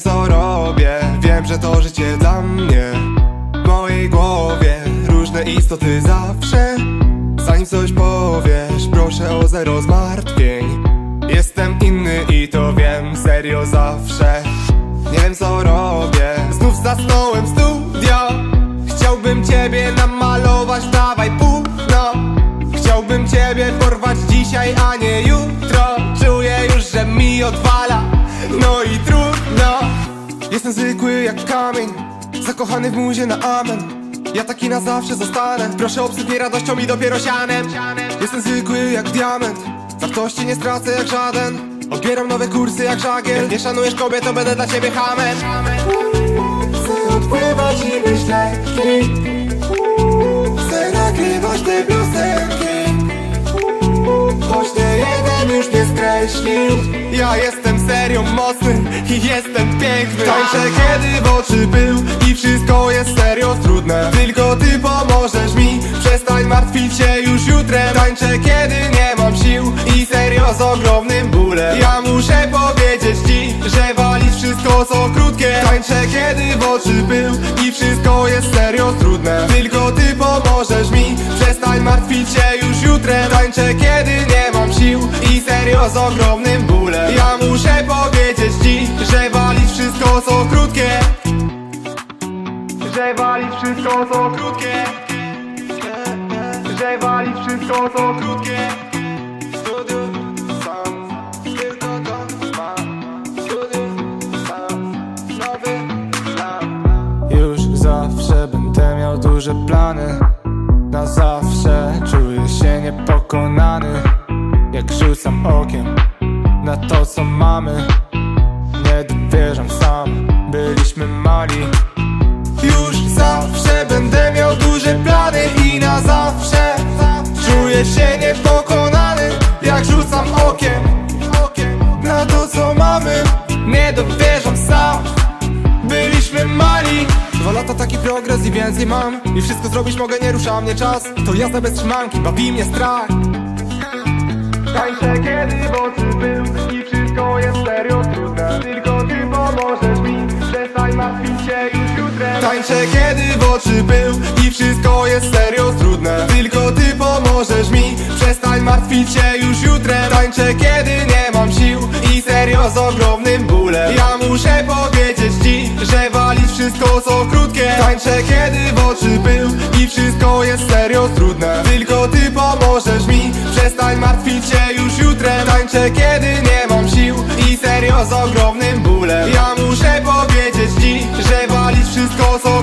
wiem co robię. Wiem, że to życie dla mnie. W mojej głowie różne istoty zawsze. Zanim coś powiesz, proszę o zero zmartwień. Jestem inny i to wiem, serio zawsze. Nie wiem co robię. Znów zasnąłem studio Chciałbym ciebie namalować, dawaj płótno Chciałbym ciebie porwać dzisiaj, a nie jutro Jestem zwykły jak kamień Zakochany w muzie na amen. Ja taki na zawsze zostanę Proszę obsyp mnie radością i dopiero sianem. Jestem zwykły jak diament Wartości nie stracę jak żaden. Odbieram nowe kursy jak żagiel Nie szanujesz kobiet, to będę dla ciebie hamem Chcę odpływać i lekki Chcę nagrywać te Ja jestem serio mocny i jestem piękny. Tańczę kiedy w oczy był i wszystko jest serio trudne. Tylko ty pomożesz mi, przestań martwić się już jutrem. Tańczę kiedy nie mam sił i serio z ogromnym bólem. Ja muszę powiedzieć ci, że walisz wszystko co krótkie. Tańczę kiedy w oczy był i wszystko jest serio trudne. Tylko ty pomożesz mi, przestań martwić się już jutrem. Tańczę kiedy serio z ogromnym bólem. Ja muszę powiedzieć ci, że walisz wszystko co krótkie. Że walisz wszystko co krótkie. Że walisz wszystko co krótkie. To Już zawsze będę miał duże plany. Na zawsze czuję się niepokonany rzucam okiem na to co mamy. Nie dowierzam sam, byliśmy mali. Już zawsze będę miał duże plany i na zawsze Czuję się niepokonany, jak rzucam okiem Na to co mamy, nie dowierzam sam Byliśmy mali. Dwa lata taki progres i więcej mam. I wszystko zrobić mogę, nie rusza mnie czas. To jazda bez trzymanki, bawi mnie strach Tańczę kiedy oczy był i wszystko jest serio trudne. Tylko ty pomożesz mi, przestań martwić się już jutrem Tańczę kiedy oczy był i wszystko jest serio trudne. Tylko ty pomożesz mi, przestań martwić się już jutrem Tańczę kiedy nie mam sił i serio z ogromnym bólem. Ja muszę powiedzieć ci, że walisz wszystko co krótkie. Tańczę kiedy w oczy był i wszystko jest serio trudne. Tylko ty pomożesz mi, przestań martwić się już jutrem Tańczę kiedy nie mam sił. I serio z ogromnym bólem. Ja muszę powiedzieć ci, że walisz wszystko co